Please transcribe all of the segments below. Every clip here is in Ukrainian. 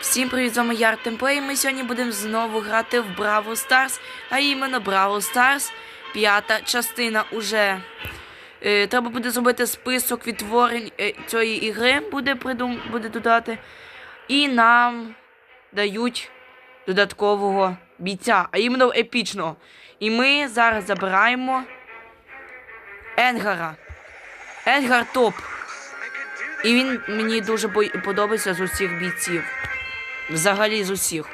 Всім привіт, з вами я Артемплей. Ми сьогодні будемо знову грати в Браво Stars, а іменно Браво Stars, п'ята частина уже. Е, треба буде зробити список відтворень е, цієї ігри, буде, придум... буде додати. І нам дають додаткового бійця, а іменно епічного. І ми зараз забираємо Енгара. Енгар топ. І він мені дуже подобається з усіх бійців. Взагалі з усіх.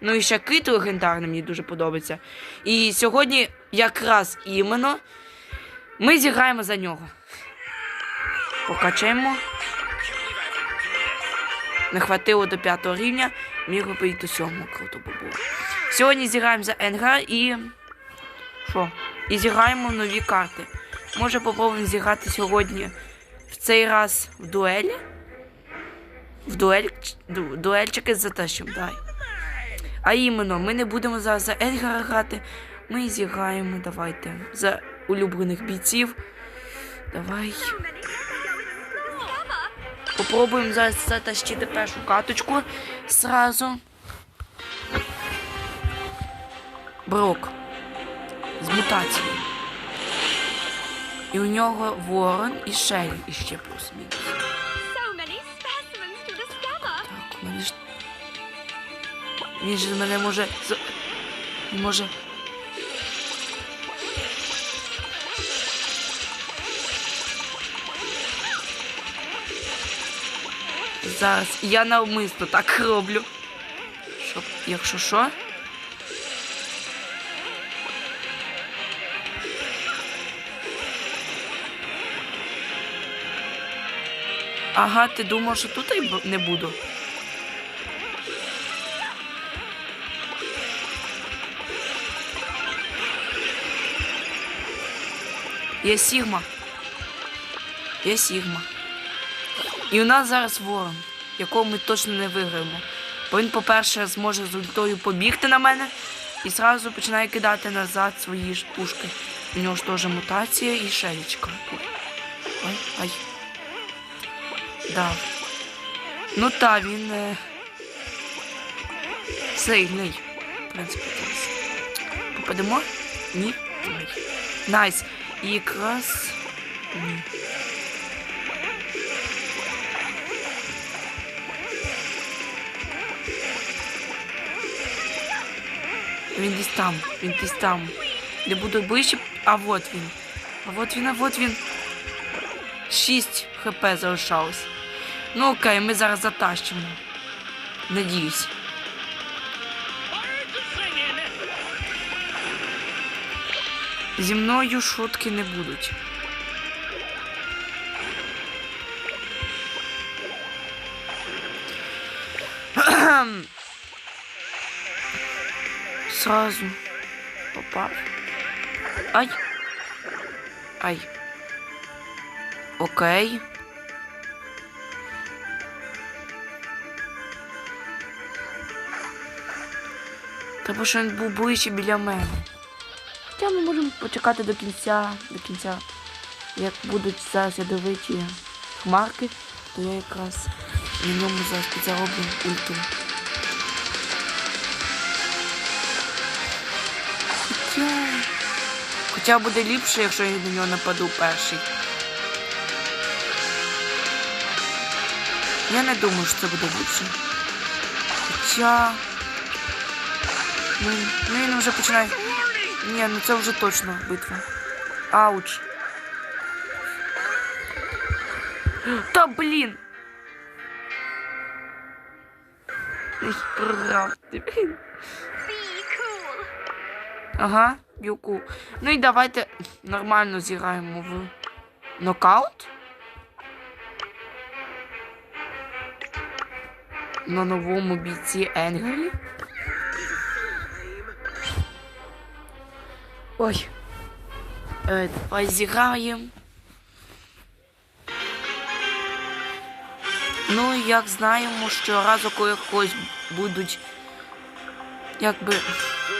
Ну і ще кит легендарний мені дуже подобається. І сьогодні якраз іменно ми зіграємо за нього. Покачаємо. Не хватило до п'ятого рівня, міг би і до сьомого круто би було. Сьогодні зіграємо за Енгар і. Що? І зіграємо нові карти. Може попробуємо зіграти сьогодні в цей раз в дуелі? В дуель... ду- дуельчики затащимо, дай. А іменно, ми не будемо зараз за Едгара грати. Ми зіграємо, давайте, за улюблених бійців. Давай. Попробуємо зараз затащити першу каточку зразу. Брок. З мутацією. І у нього ворон і шель іще плюс-мінус. So Він же мене може. може. Зараз я навмисно так роблю. Щоб, якщо що. Ага, ти думав, що тут не буду. Є Сігма. Є Сігма. І у нас зараз ворон, якого ми точно не виграємо. Бо він, по-перше, зможе з ультою побігти на мене і зразу починає кидати назад свої ж пушки. У нього ж теж мутація і шелічка. Ой, ай. Да. Ну та, він е... сильний. В принципі, зараз. Попадемо? Ні? Ой. Найс. І якраз. Він десь там, він десь там. Я буду ближче. А вот він. А вот він, а вот він. 6 хп залишалось. Ну окей, ми зараз затащимо. Надіюсь. Зі мною шутки не будуть. Сразу попав. Ай. Ай. Окей. Треба, щоб він був ближче біля мене. Хоча ми можемо почекати до кінця, до кінця. Як будуть зараз ядовиті хмарки, то я якраз на ньому зараз підзароблю ульту. Хоча... Хоча буде ліпше, якщо я на нього нападу перший. Я не думаю, що це буде ліпше. Хоча... Ну, ну він вже починає. Ні, ну це вже точно битва. Ауч. Та блін. Cool. Ага, Юку. Ну і давайте нормально зіграємо в нокаут. На новому бійці Енгелі. Ой. Е, давай зіграємо. Ну як знаємо, що разу коли когось будуть якби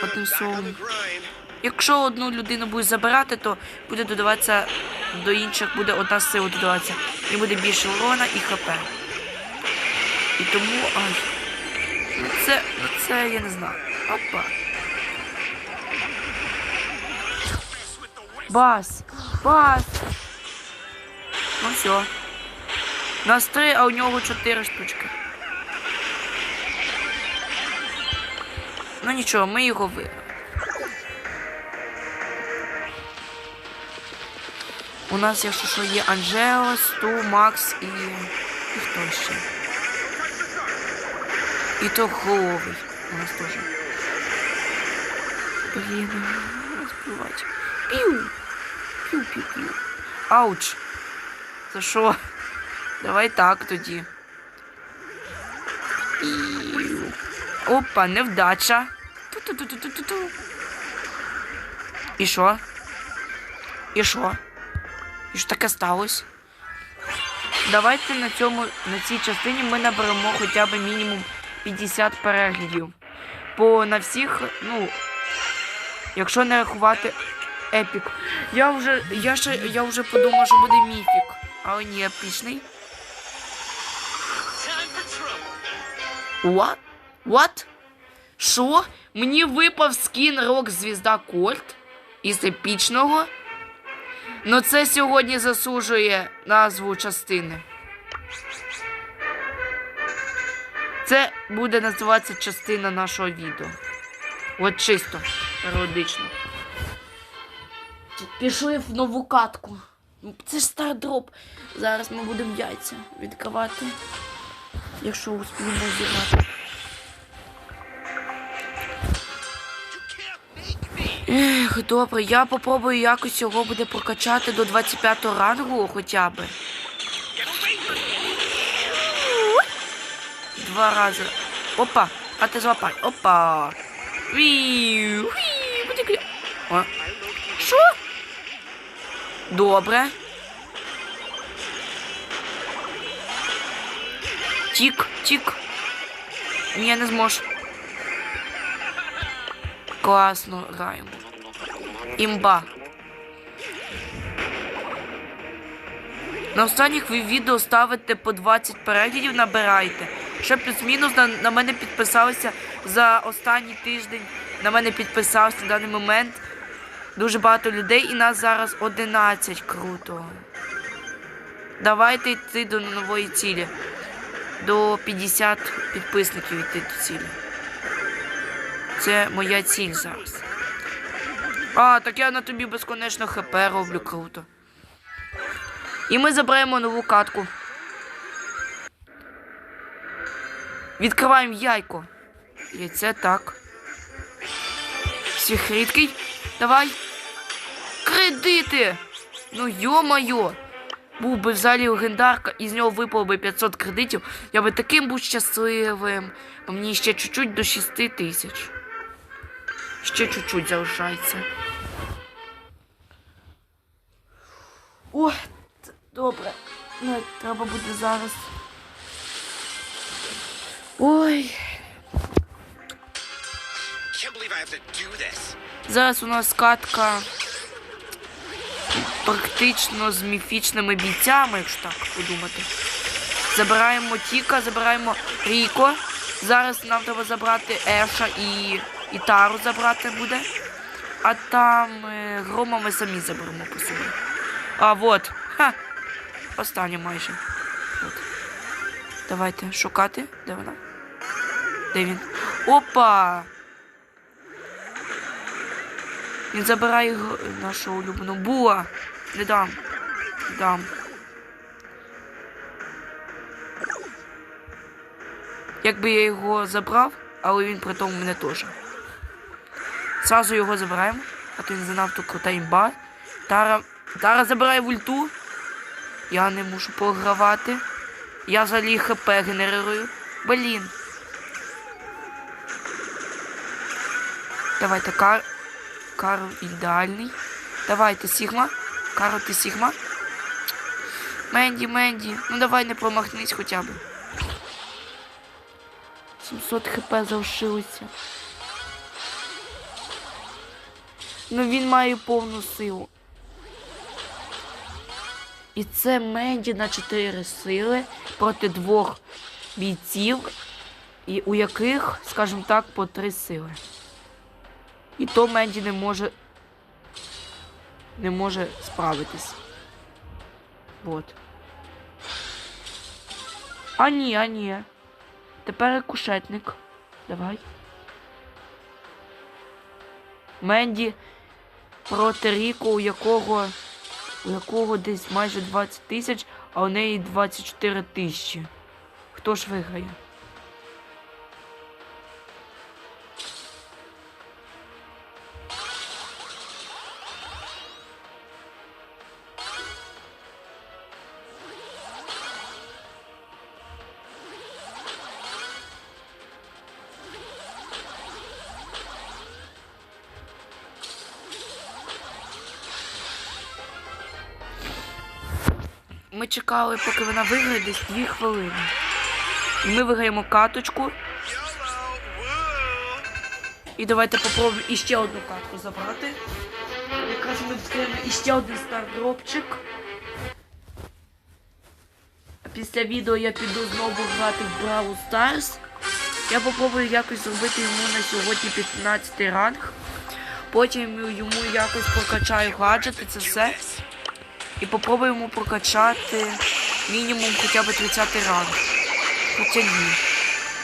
одним словом. Якщо одну людину будуть забирати, то буде додаватися до інших, буде одна сила додаватися. І буде більше урона і хп. І тому. Ай. Це, це я не знаю. Опа. Бас. Бас. Ну все. Нас три, а у нього чотири штучки. Ну нічого, ми його виграємо. У нас, якщо що, є Анджео, Сту, Макс і. І хто ще? І то головий у нас теж. Блін, розбивати. Піу! Піу-піу-піу. Ауч! Це що? Давай так тоді. Піу. Опа, невдача. Ту-ту-ту-ту-ту-ту. І що? І що? І що таке сталося? Давайте на цьому на цій частині ми наберемо хоча б мінімум 50 переглядів. Бо на всіх, ну, якщо не рахувати епік. Я вже, я ще, я вже подумав, що буде міфік. Але ні, епічний. What? What? Що? Мені випав скін рок звізда Кольт із епічного. Ну це сьогодні заслужує назву частини. Це буде називатися частина нашого відео. От чисто, періодично. Пішли в нову катку. Це ж стардроп. Зараз ми будемо яйця відкривати. Якщо успіємо зібрати. Ех, добре, я попробую якось його буде прокачати до 25 рангу хоча б. Два рази. Опа, а ти злапай. Опа. Віу. Віу. О. Добре. Тік, тік. Ні, не зможеш. Класно граємо. Імба. На останніх відео ставите по 20 переглядів, набирайте. Ще плюс-мінус на, на мене підписалося за останній тиждень. На мене підписався в даний момент дуже багато людей і нас зараз 11. Круто. Давайте йти до нової цілі. До 50 підписників йти до цілі. Це моя ціль зараз. А, так я на тобі безконечно хп роблю круто. І ми заберемо нову катку. Відкриваємо яйко. Яйце так. Всіх рідкий. Давай. Кредити! Ну йо-моє! Був би в залі легендарка, і з нього випало би 500 кредитів, я би таким був щасливим. Бо мені ще чуть-чуть до 6 тисяч. Ще чуть-чуть залишається. О, добре. Ну, треба буде зараз. Ой. Зараз у нас катка практично з міфічними бійцями, якщо так подумати. Забираємо Тіка, забираємо Ріко. Зараз нам треба забрати Еша і, і Тару забрати буде. А там е, Грома ми самі заберемо по собі. А, вот. Ха. Остання майже. От. Давайте шукати. Де вона? Де він? Опа! Він забирає нашу улюблену була. Не дам. Якби я його забрав, але він при тому мене теж. Зразу його забираємо, а то він занадто крута імба. Тара. Тара забирає в ульту. Я не можу програвати. Я взагалі хп генерую. Блін. Давайте кар. Карл ідеальний. Давайте, Сігма. Карл, ти Сігма. Менді, Менді. Ну давай не промахнись хоча б. 700 хп залишилося. Ну він має повну силу. І це Менді на 4 сили проти двох бійців. і у яких, скажімо так, по три сили. І то Менді не може. Не може справитись. Вот. А ні, а ні. Тепер кушетник. Давай. Менді проти Ріко, у якого у якого десь майже 20 тисяч, а у неї 24 тисячі. Хто ж виграє? Ми чекали, поки вона виграє десь 2 хвилини. І ми виграємо каточку. І давайте попробуємо іще одну картку забрати. Якраз ми відкриємо іще один стардропчик. Після відео я піду знову грати в Brawl Stars. Я попробую якось зробити йому на сьогодні 15 ранг. Потім йому якось прокачаю гаджети, це все. І попробуємо прокачати мінімум хоча б 30 ранг. Хоча ні.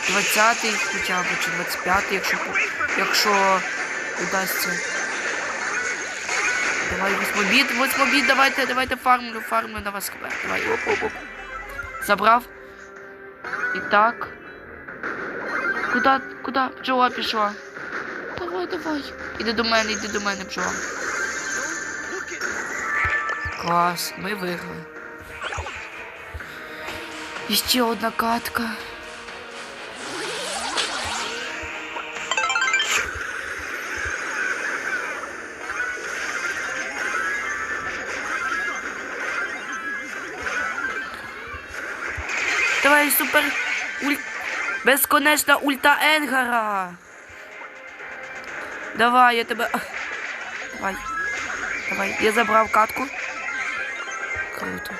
20 хоча б чи 25, якщо, якщо удасться. Давай восьмобіт, восьмобіт, давайте, давайте фармлю, фармлю на вас хп. Давай, оп, оп, оп. Забрав. І так. Куда, куда бджола пішла? Давай, давай. Іди до мене, іди до мене, бджола. Клас, ми виграли. І ще одна катка. Давай супер уль... Безконечна ульта Енгара. Давай, я тебе. Давай. Давай, я забрав катку. Круто.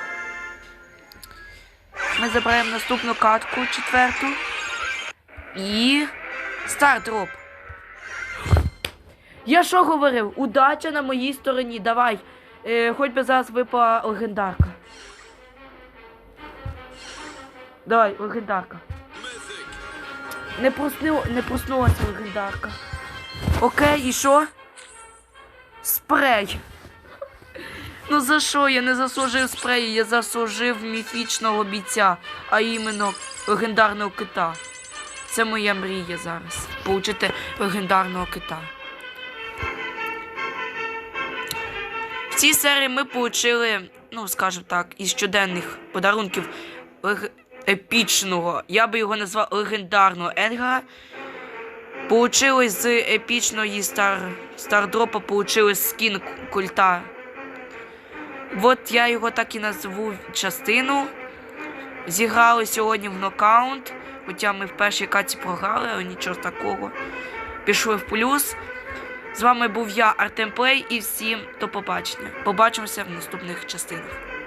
Ми забираємо наступну катку, четверту. І. Стардроп. Я що говорив? Удача на моїй стороні. Давай. Е, хоч би зараз випала легендарка. Давай, легендарка. Не, просну... не проснулася легендарка. Окей, і що? Спрей. Ну за що? Я не заслужив спреї, я заслужив міфічного бійця, а іменно легендарного кита. Це моя мрія зараз. Получити легендарного кита. В цій серії ми отримали, ну, скажімо так, із щоденних подарунків лег... епічного. Я би його назвав легендарного Енгара. Получили з епічної стар... стардропа получили скін культа. От я його так і назву частину. Зіграли сьогодні в нокаунт. Хоча ми в першій каті програли, але нічого такого. Пішли в плюс. З вами був я, Артем Плей, і всім до побачення. Побачимося в наступних частинах.